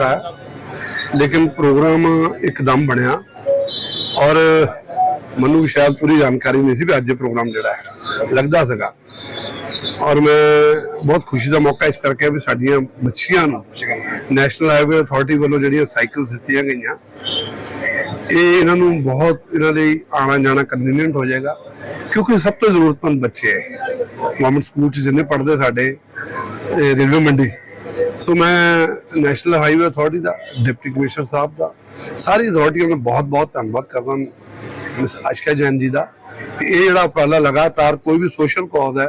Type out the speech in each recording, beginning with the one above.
ਹੈ। ਲੇਕਿਨ ਪ੍ਰੋਗਰਾਮ ਇੱਕਦਮ ਬਣਿਆ। ਔਰ ਮੈਨੂੰ ਸ਼ਾਇਦ ਪੂਰੀ ਜਾਣਕਾਰੀ ਨਹੀਂ ਸੀ ਵੀ ਅੱਜ ਇਹ ਪ੍ਰੋਗਰਾਮ ਜਿਹੜਾ ਹੈ, ਲੱਗਦਾ ਸੀਗਾ। ਔਰ ਮੈਂ ਬਹੁਤ ਖੁਸ਼ੀ ਦਾ ਮੌਕਾ ਇਸ ਕਰਕੇ ਵੀ ਸਾਡੀਆਂ ਬੱਚੀਆਂ ਨੂੰ ਨੈਸ਼ਨਲ ਹਾਈਵੇ ਅਥਾਰਟੀ ਵੱਲੋਂ ਜਿਹੜੀਆਂ ਸਾਈਕਲਸ ਦਿੱਤੀਆਂ ਗਈਆਂ, ਇਹ ਇਹਨਾਂ ਨੂੰ ਬਹੁਤ ਇਹਨਾਂ ਲਈ ਆਣਾ ਜਾਣਾ ਕਨਵੀਨੀਅੰਟ ਹੋ ਜਾਏਗਾ। ਕਿਉਂਕਿ ਸਭ ਤੋਂ ਜ਼ਰੂਰਤਮੰਦ ਬੱਚੇ ਹੈ। ਗਵਰਨਮੈਂਟ ਸਕੂਲ ਚ ਜਿੰਨੇ ਪੜ੍ਹਦੇ ਸਾਡੇ ਰੇਲਵੇ ਮੰਡੀ ਸੋ ਮੈਂ ਨੈਸ਼ਨਲ ਹਾਈਵੇ ਅਥਾਰਟੀ ਦਾ ਡਿਪਟੀ ਕਮਿਸ਼ਨਰ ਸਾਹਿਬ ਦਾ ਸਾਰੀ ਅਥਾਰਟੀਆਂ ਦਾ ਬਹੁਤ ਬਹੁਤ ਧੰਨਵਾਦ ਕਰਦਾ ਮਿਸ ਆਸ਼ਕਾ ਜੈਨ ਜੀ ਦਾ ਕਿ ਇਹ ਜਿਹੜਾ ਉਪਰਾਲਾ ਲਗਾਤਾਰ ਕੋਈ ਵੀ ਸੋਸ਼ਲ ਕਾਜ਼ ਹੈ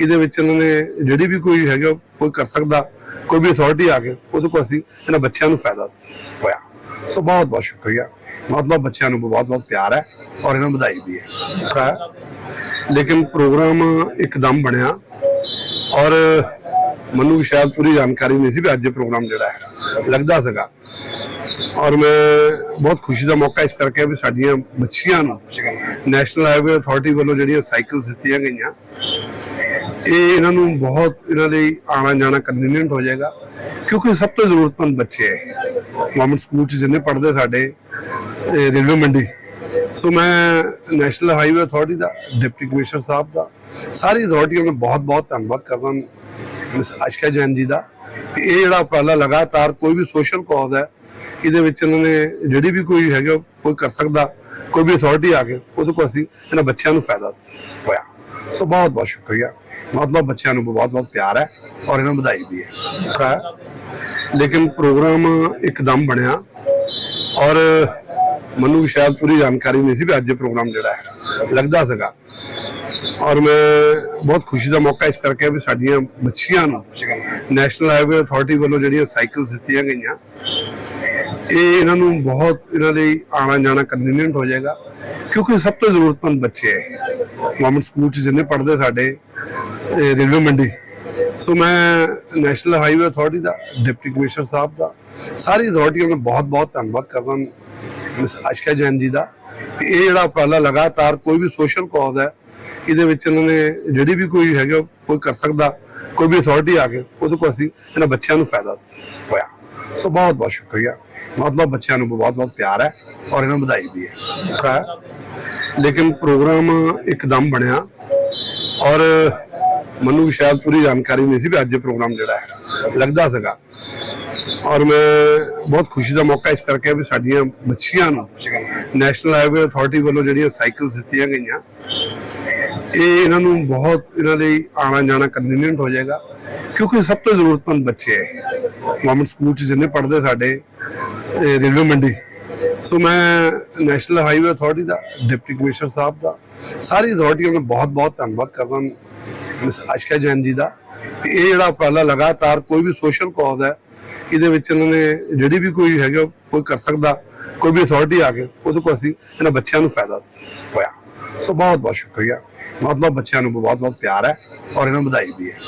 ਇਹਦੇ ਵਿੱਚ ਇਹਨਾਂ ਨੇ ਜਿਹੜੀ ਵੀ ਕੋਈ ਹੈਗਾ ਕੋਈ ਕਰ ਸਕਦਾ ਕੋਈ ਵੀ ਅਥਾਰਟੀ ਆ ਕੇ ਉਹਦੇ ਕੋਲ ਅਸੀਂ ਇਹਨਾਂ ਬੱਚਿਆਂ ਨੂੰ ਫਾਇਦਾ ਹੋਇਆ ਸੋ ਬਹੁਤ ਬਹੁਤ ਸ਼ੁਕਰੀਆ ਬਹੁਤ ਬਹੁਤ ਬੱਚਿਆਂ ਨੂੰ ਬਹੁਤ ਬਹੁਤ ਪਿਆਰ ਹੈ ਔਰ ਇਹਨਾਂ ਨੂੰ ਵਧਾਈ ਵੀ ਹੈ ਹੈ ਲੇਕਿਨ ਪ੍ਰੋਗਰਾਮ ਇੱਕਦਮ ਬਣਿਆ ਔਰ ਮੈਨੂੰ ਵੀ ਸ਼ਾਇਦ ਪੂਰੀ ਜਾਣਕਾਰੀ ਨਹੀਂ ਸੀ ਵੀ ਅੱਜ ਇਹ ਪ੍ਰੋਗਰਾਮ ਜਿਹੜਾ ਹੈ, ਲੱਗਦਾ ਸੀਗਾ। ਔਰ ਮੈਂ ਬਹੁਤ ਖੁਸ਼ੀ ਦਾ ਮੌਕਾ ਇਸ ਕਰਕੇ ਵੀ ਸਾਡੀਆਂ ਬੱਚੀਆਂ ਨੂੰ ਨੈਸ਼ਨਲ ਹਾਈਵੇ ਅਥਾਰਟੀ ਵੱਲੋਂ ਜਿਹੜੀਆਂ ਸਾਈਕਲਸ ਦਿੱਤੀਆਂ ਗਈਆਂ, ਇਹ ਇਹਨਾਂ ਨੂੰ ਬਹੁਤ ਇਹਨਾਂ ਲਈ ਆਣਾ ਜਾਣਾ ਕਨਵੀਨੀਅੰਟ ਹੋ ਜਾਏਗਾ, ਕਿਉਂਕਿ ਸਭ ਤੋਂ ਜ਼ਰੂਰਤਮੰਦ ਬੱਚੇ ਹੈ ਗਵਰਨਮੈਂਟ ਸਕੂਲ ਚ ਜਿੰਨੇ ਪੜ੍ਹਦੇ ਸਾਡੇ ਰੇਲਵੇ ਮੰਡੀ। ਸੋ ਮੈਂ ਨੈਸ਼ਨਲ ਹਾਈਵੇ ਅਥਾਰਟੀ ਦਾ ਡਿਪਟੀ ਕਮਿਸ਼ਨਰ ਸਾਹਿਬ ਦਾ, ਸਾਰੀ ਅਥਾਰਟੀਆਂ ਦਾ ਬਹੁਤ ਬਹੁਤ ਧੰਨਵਾਦ ਕਰਦਾ। ਆਸ਼ਕਾ ਜੈਨ ਜੀ ਦਾ ਇਹ ਜਿਹੜਾ ਉਪਰਾਲਾ ਲਗਾਤਾਰ ਕੋਈ ਵੀ ਸੋਸ਼ਲ ਕਾਜ਼ ਹੈ ਇਹਦੇ ਵਿੱਚ ਇਹਨਾਂ ਨੇ ਜਿਹੜੀ ਵੀ ਕੋਈ ਹੈਗਾ ਕੋਈ ਕਰ ਸਕਦਾ ਕੋਈ ਵੀ ਅਥਾਰਟੀ ਆ ਕੇ ਉਹਦੇ ਕੋਲ ਅਸੀਂ ਇਹਨਾਂ ਬੱਚਿਆਂ ਨੂੰ ਫਾਇਦਾ ਹੋਇਆ ਸੋ ਬਹੁਤ ਬਹੁਤ ਸ਼ੁਕਰੀਆ ਬਹੁਤ ਬਹੁਤ ਬੱਚਿਆਂ ਨੂੰ ਬਹੁਤ ਬਹੁਤ ਪਿਆਰ ਹੈ ਔਰ ਇਹਨਾਂ ਨੂੰ ਵਧਾਈ ਵੀ ਹੈ ਹੈ ਲੇਕਿਨ ਪ੍ਰੋਗਰਾਮ ਇੱਕਦਮ ਬਣਿਆ ਔਰ ਮੈਨੂੰ ਸ਼ਾਇਦ ਪੂਰੀ ਜਾਣਕਾਰੀ ਨਹੀਂ ਸੀ ਵੀ ਅੱਜ ਇਹ ਪ੍ਰੋਗਰਾਮ ਜਿਹੜਾ ਹੈ ਲੱਗਦਾ ਸੀਗਾ। ਔਰ ਮੈਂ ਬਹੁਤ ਖੁਸ਼ੀ ਦਾ ਮੌਕਾ ਇਸ ਕਰਕੇ ਵੀ ਸਾਡੀਆਂ ਬੱਚੀਆਂ ਨੂੰ ਨੈਸ਼ਨਲ ਹਾਈਵੇ ਅਥਾਰਟੀ ਵੱਲੋਂ ਜਿਹੜੀਆਂ ਸਾਈਕਲਸ ਦਿੱਤੀਆਂ ਗਈਆਂ, ਇਹ ਇਹਨਾਂ ਨੂੰ ਬਹੁਤ ਇਹਨਾਂ ਲਈ ਆਣਾ ਜਾਣਾ ਕਨਵੀਨੀਅੰਟ ਹੋ ਜਾਏਗਾ, ਕਿਉਂਕਿ ਸਭ ਤੋਂ ਜ਼ਰੂਰਤਮੰਦ ਬੱਚੇ ਹੈ ਗਵਰਨਮੈਂਟ ਸਕੂਲ ਚ ਜਿੰਨੇ ਪੜ੍ਹਦੇ ਸਾਡੇ ਰੇਲਵੇ ਮੰਡੀ। ਸੋ ਮੈਂ ਨੈਸ਼ਨਲ ਹਾਈਵੇ ਅਥਾਰਟੀ ਦਾ ਡਿਪਟੀ ਕਮਿਸ਼ਨਰ ਸਾਹਿਬ ਦਾ, ਸਾਰੀ ਅਥਾਰਟੀਆਂ ਦਾ ਬਹੁਤ ਬਹੁਤ ਧੰਨਵਾਦ ਕਰਦਾ। ਆਸ਼ਕਾ ਜੈਨ ਜੀ ਦਾ। ਇਹ ਜਿਹੜਾ ਉਪਰਾਲਾ ਲਗਾਤਾਰ ਕੋਈ ਵੀ ਸੋਸ਼ਲ ਕਾਜ਼ ਹੈ, ਇਹਦੇ ਵਿੱਚ ਇਹਨਾਂ ਨੇ ਜਿਹੜੀ ਵੀ ਕੋਈ ਹੈਗਾ ਕੋਈ ਕਰ ਸਕਦਾ, ਕੋਈ ਵੀ ਅਥਾਰਟੀ ਆ ਕੇ ਉਹਦੇ ਕੋਲ ਅਸੀਂ ਇਹਨਾਂ ਬੱਚਿਆਂ ਨੂੰ ਫਾਇਦਾ ਹੋਇਆ। ਸੋ ਬਹੁਤ ਬਹੁਤ ਸ਼ੁਕਰੀਆ। ਬਹੁਤ ਬਹੁਤ ਬੱਚਿਆਂ ਨੂੰ ਬਹੁਤ ਬਹੁਤ ਪਿਆਰ ਹੈ ਔਰ ਇਹਨਾਂ ਨੂੰ ਵਧਾਈ ਵੀ ਹੈ। ਲੇਕਿਨ ਪ੍ਰੋਗਰਾਮ ਇੱਕਦਮ ਬਣਿਆ ਔਰ ਮੈਨੂੰ ਵੀ ਸ਼ਾਇਦ ਪੂਰੀ ਜਾਣਕਾਰੀ ਨਹੀਂ ਸੀ ਵੀ ਅੱਜ ਇਹ ਪ੍ਰੋਗਰਾਮ ਜਿਹੜਾ ਹੈ, ਲੱਗਦਾ ਸੀਗਾ। ਔਰ ਮੈਂ ਬਹੁਤ ਖੁਸ਼ੀ ਦਾ ਮੌਕਾ ਇਸ ਕਰਕੇ ਵੀ ਸਾਡੀਆਂ ਬੱਚੀਆਂ ਨੂੰ ਨੈਸ਼ਨਲ ਹਾਈਵੇ ਅਥਾਰਟੀ ਵੱਲੋਂ ਜਿਹੜੀਆਂ ਸਾਈਕਲਸ ਦਿੱਤੀਆਂ ਗਈਆਂ, ਇਹ ਇਹਨਾਂ ਨੂੰ ਬਹੁਤ ਇਹਨਾਂ ਲਈ ਆਣਾ ਜਾਣਾ ਕਨਵੀਨੀਅੰਟ ਹੋ ਜਾਏਗਾ, ਕਿਉਂਕਿ ਸਭ ਤੋਂ ਜ਼ਰੂਰਤਮੰਦ ਬੱਚੇ ਹੈ ਗਵਰਨਮੈਂਟ ਸਕੂਲ ਚ ਜਿੰਨੇ ਪੜ੍ਹਦੇ ਸਾਡੇ ਰੇਲਵੇ ਮੰਡੀ। ਸੋ ਮੈਂ ਨੈਸ਼ਨਲ ਹਾਈਵੇ ਅਥਾਰਟੀ ਦਾ ਡਿਪਟੀ ਕਮਿਸ਼ਨਰ ਸਾਹਿਬ ਦਾ, ਸਾਰੀ ਅਥਾਰਟੀਆਂ ਦਾ ਬਹੁਤ ਬਹੁਤ ਧੰਨਵਾਦ ਕਰਦਾ ਮਿਸ ਆਸ਼ਕਾ ਜੈਨ ਜੀ ਦਾ। ਇਹ ਜਿਹੜਾ ਉਪਰਾਲਾ ਲਗਾਤਾਰ ਕੋਈ ਵੀ ਸੋਸ਼ਲ ਕਾਜ਼ ਹੈ ਇਹਦੇ ਵਿੱਚ ਇਹਨਾਂ ਨੇ ਜਿਹੜੀ ਵੀ ਕੋਈ ਹੈਗਾ ਕੋਈ ਕਰ ਸਕਦਾ, ਕੋਈ ਵੀ ਅਥਾਰਟੀ ਆ ਕੇ, ਉਹਦੇ ਕੋਲ ਅਸੀਂ ਇਹਨਾਂ ਬੱਚਿਆਂ ਨੂੰ ਫਾਇਦਾ ਹੋਇਆ। ਸੋ ਬਹੁਤ ਬਹੁਤ ਸ਼ੁਕਰੀਆ। ਬਹੁਤ ਬਹੁਤ ਬੱਚਿਆਂ ਨੂੰ ਬਹੁਤ ਬਹੁਤ ਪਿਆਰ ਹੈ ਔਰ ਇਹਨਾਂ ਨੂੰ ਵਧਾਈ ਵੀ ਹੈ।